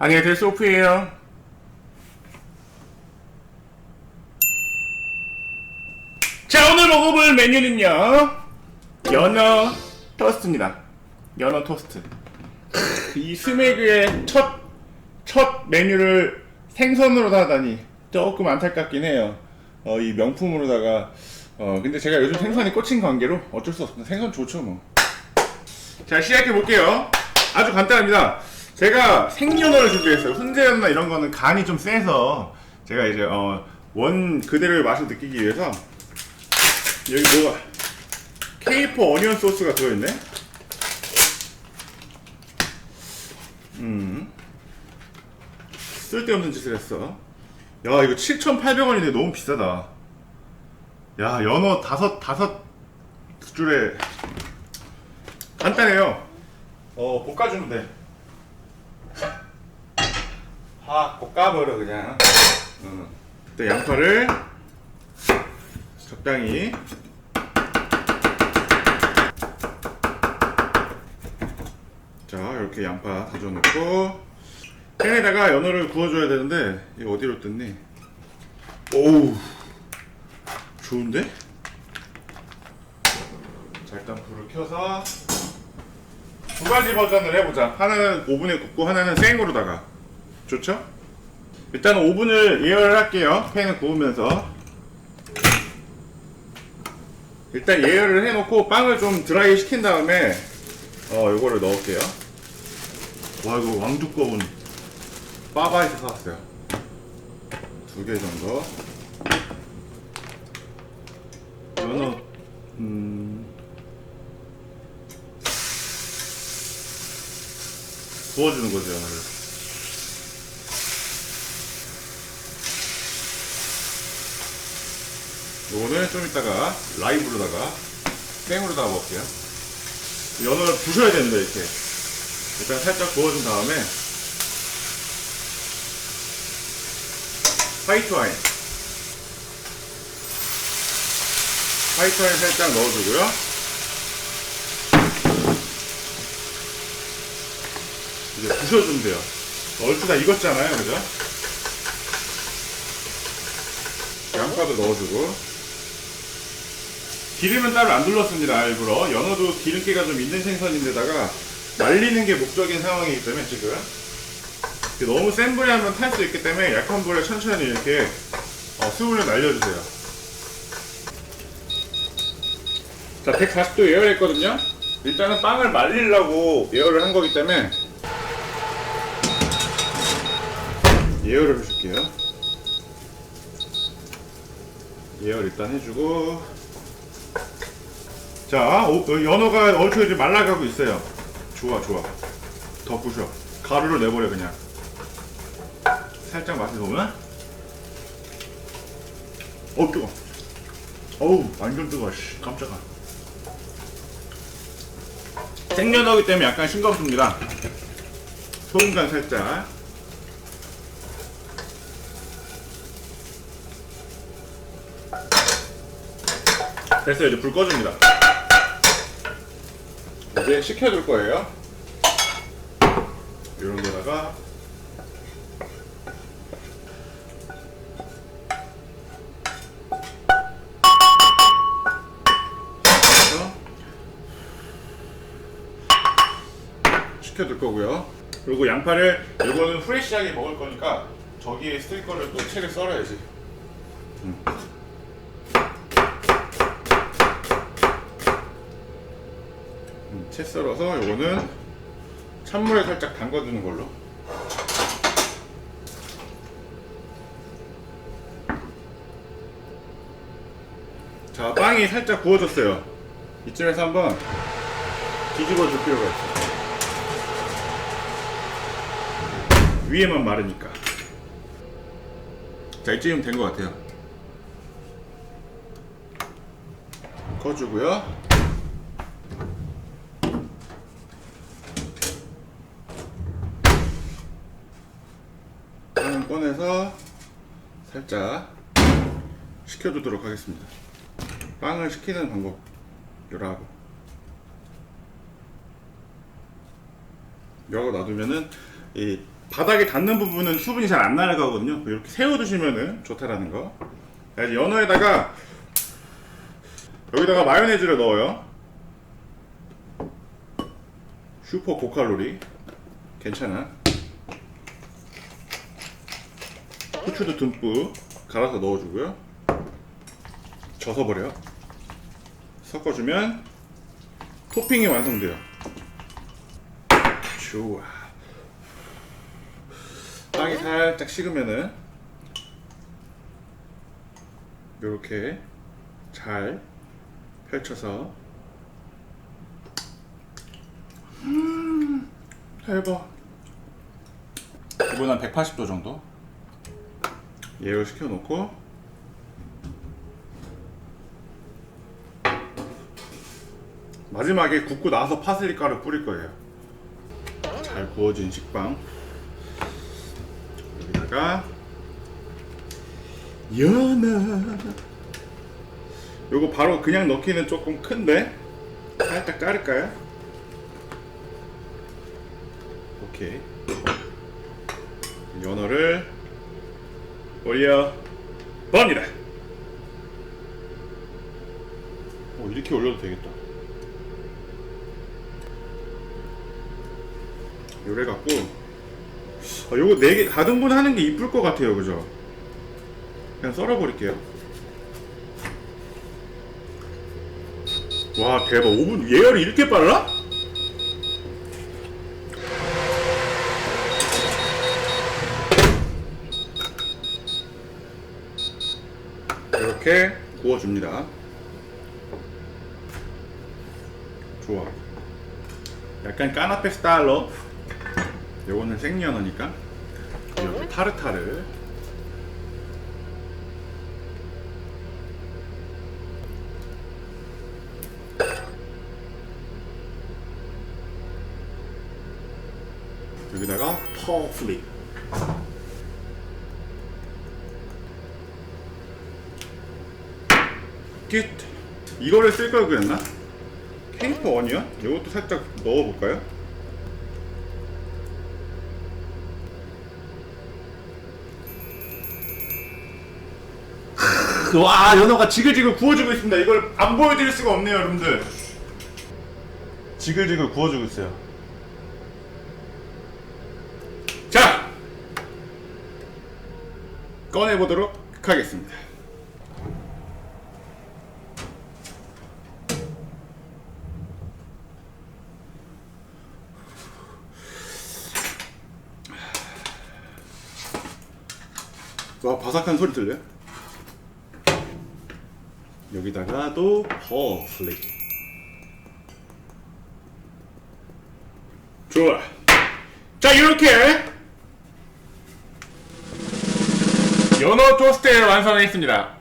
안녕하세요 소프예요. 자 오늘 먹어볼 메뉴는요. 연어 토스트입니다. 연어 토스트. 이 스메그의 첫, 첫 메뉴를 생선으로 하다니 조금 안타깝긴 해요. 어, 이 명품으로다가 어, 근데 제가 요즘 생선이 꽂힌 관계로 어쩔 수 없습니다. 생선 좋죠 뭐. 자 시작해 볼게요. 아주 간단합니다. 제가 생연어를 준비했어요. 훈제연어나 이런 거는 간이 좀 세서 제가 이제 어, 원 그대로의 맛을 느끼기 위해서 여기 뭐가 케이퍼 어니언 소스가 들어있네. 음 쓸데없는 짓을 했어. 야 이거 7,800원인데 너무 비싸다. 야 연어 다섯 다섯 줄에 간단해요. 어, 볶아주면 돼. 아, 볶아버려, 그냥. 응. 또 양파를 적당히. 자, 이렇게 양파 다져놓고, 팬에다가 연어를 구워줘야 되는데, 이거 어디로 뜯니? 오우, 좋은데? 자, 일단 불을 켜서, 두 가지 버전을 해보자. 하나는 오븐에 굽고 하나는 생으로다가. 좋죠? 일단 오븐을 예열을 할게요. 팬을 구우면서. 일단 예열을 해놓고 빵을 좀 드라이 시킨 다음에 어 요거를 넣을게요. 와 이거 왕두꺼운 빠바에서 사왔어요. 두 개 정도. 연어 음. 구워주는 거죠, 연어를. 요거는 좀 이따가 라이브로다가 생으로다가 먹을게요. 연어를 부셔야 됩니다, 이렇게. 일단 살짝 구워준 다음에 화이트 와인. 화이트 와인 살짝 넣어주고요. 이제 부셔주면 돼요. 얼추 다 익었잖아요, 그죠? 양파도 넣어주고. 기름은 따로 안 둘렀습니다, 일부러. 연어도 기름기가 좀 있는 생선인데다가 말리는 게 목적인 상황이기 때문에 지금. 너무 센 불에 하면 탈수 있기 때문에 약한 불에 천천히 이렇게 어, 수분을 날려주세요. 자, 140도 예열했거든요? 일단은 빵을 말리려고 예열을 한 거기 때문에 예열을 해줄게요. 예열 일단 해주고 자 오, 어, 연어가 얼추 이제 말라가고 있어요. 좋아 좋아. 더 부셔. 가루를 내버려 그냥. 살짝 맛을 보면 어 뜨거. 어우 완전 뜨거. 씨 깜짝아. 생연어기 때문에 약간 싱겁습니다. 소금간 살짝. 됐어요. 이제 불 꺼줍니다. 이제 식혀줄 거예요. 이런 데다가 식혀둘 거고요. 그리고 양파를 이거는 프레시하게 먹을 거니까 저기에 쓸 거를 또 채를 썰어야지. 음, 채 썰어서 요거는 찬물에 살짝 담궈두는 걸로. 자, 빵이 살짝 구워졌어요. 이쯤에서 한번 뒤집어 줄 필요가 있어요. 위에만 마르니까. 자, 이쯤이면 된 것 같아요. 꺼주고요. 빵을 꺼내서 살짝 식혀두도록 하겠습니다. 빵을 식히는 방법 하고 여러 놔두면은 이 바닥에 닿는 부분은 수분이 잘 안 날아가거든요. 이렇게 세워두시면은 좋다라는 거. 자, 이제 연어에다가 여기다가 마요네즈를 넣어요. 슈퍼 고칼로리. 괜찮아. 후추도 듬뿍 갈아서 넣어주고요. 젖어 버려. 섞어주면 토핑이 완성돼요. 좋아. 빵이 살짝 식으면은 이렇게 잘 펼쳐서 음 대박 이건 한 180도 정도 예열 시켜놓고. 마지막에 굽고 나서 파슬리 가루 뿌릴 거예요. 잘 구워진 식빵. 여기다가 연어. 요거 바로 그냥 넣기는 조금 큰데 살짝 자를까요? 오케이. 연어를 올려 봅니다? 오 이렇게 올려도 되겠다. 요래 갖고. 아, 요거 4개 다등분 하는 게 이쁠 것 같아요 그죠? 그냥 썰어 버릴게요. 와 대박. 5분 예열이 이렇게 빨라? 구워줍니다. 좋아. 약간 까나페 스타일로. 요거는 생연어니까. 여기 타르타르. 여기다가 퍼플릭 끝 이거를 쓸 걸 그랬나? 케이퍼 원이요? 이것도 살짝 넣어볼까요? 와 연어가 지글지글 구워지고 있습니다 이걸 안 보여드릴 수가 없네요 여러분들 지글지글 구워지고 있어요 자 꺼내보도록 하겠습니다 와 바삭한 소리 들려요? 여기다가도 퍼플릭 좋아. 자 이렇게 연어 토스트를 완성했습니다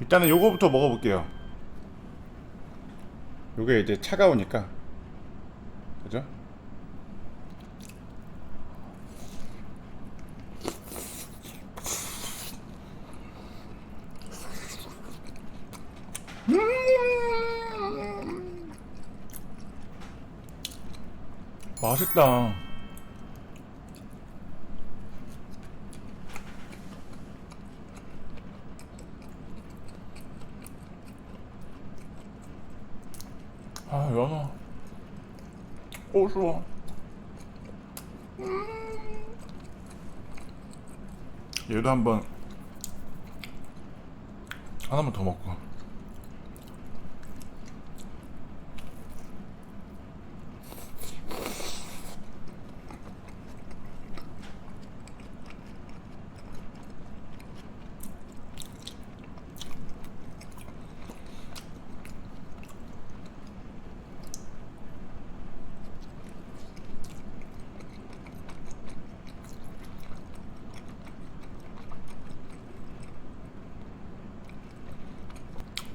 일단은 요거부터 먹어볼게요. 요게 이제 차가우니까. 그죠? 음! 맛있다 아 연어 고소워 얘도 한번 하나만 더 먹고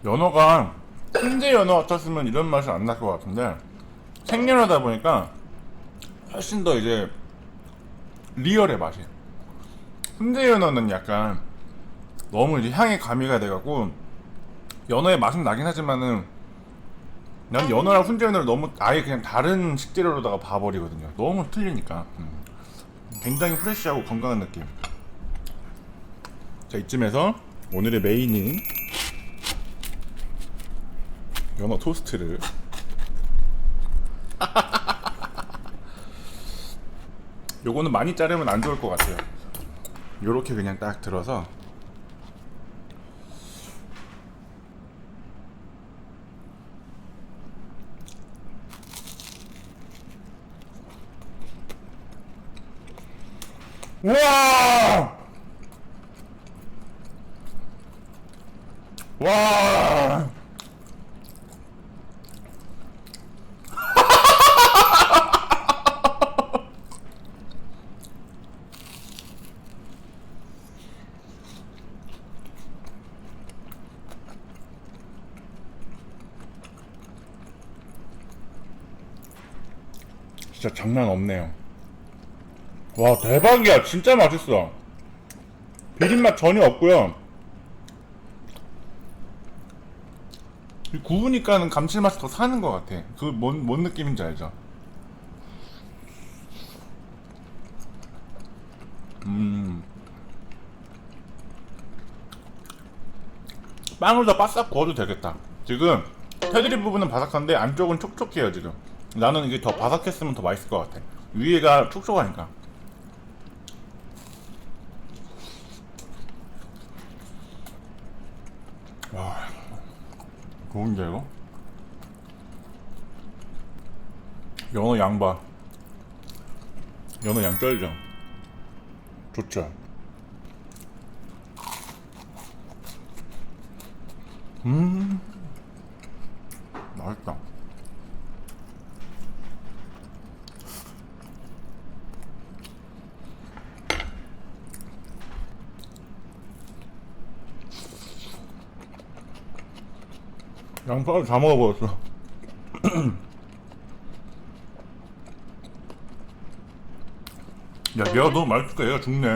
연어가 훈제 연어 같았으면 이런 맛이 안 날 것 같은데 생연어다 보니까 훨씬 더 이제 리얼의 맛이. 훈제 연어는 약간 너무 이제 향이 가미가 돼갖고 연어의 맛은 나긴 하지만은 난 연어랑 훈제 연어를 너무 아예 그냥 다른 식재료로다가 봐버리거든요. 너무 틀리니까. 음. 굉장히 프레쉬하고 건강한 느낌. 자 이쯤에서 오늘의 메인인 연어 토스트를 요거는 많이 자르면 안 좋을 것 같아요. 요렇게 그냥 딱 들어서 와! 와! 진짜 장난 없네요. 와 대박이야. 진짜 맛있어. 비린맛 전혀 없고요. 이 구우니까는 감칠맛이 더 사는 것 같아. 그 뭔 뭔 느낌인지 알죠? 음. 빵을 더 바싹 구워도 되겠다. 지금 테두리 부분은 바삭한데 안쪽은 촉촉해요 지금 나는 이게 더 바삭했으면 더 맛있을 것 같아 위에가 촉촉하니까 와, 좋은데 이거? 연어 양봐. 연어 양 쩔죠? 좋죠? 음, 맛있다. 양파를 다 먹어버렸어. 야, 얘가 너무 맛있을까? 얘가 죽네.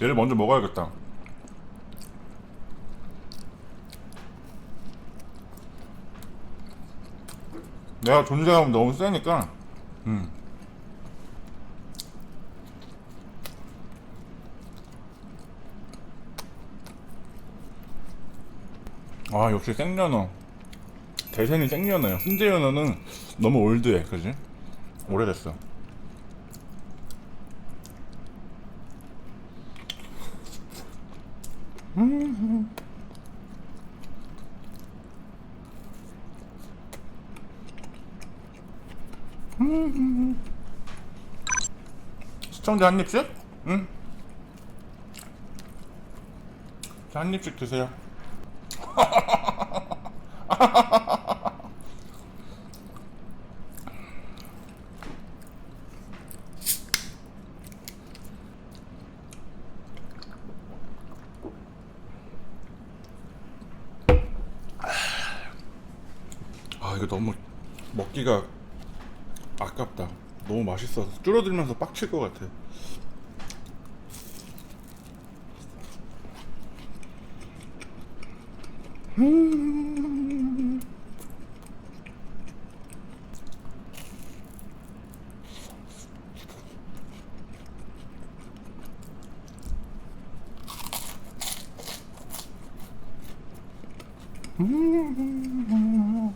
얘를 먼저 먹어야겠다. 내가 존재감이 너무 세니까, 음. 아, 역시 생연어. 대세는 생연어야. 훈제 연어는 너무 올드해, 그지? 오래됐어. 시청자 한 입씩? 응? 자, 한 입씩 드세요. 이거 너무 먹기가 아깝다. 너무 맛있어. 줄어들면서 빡칠 것 같아. 음. 음.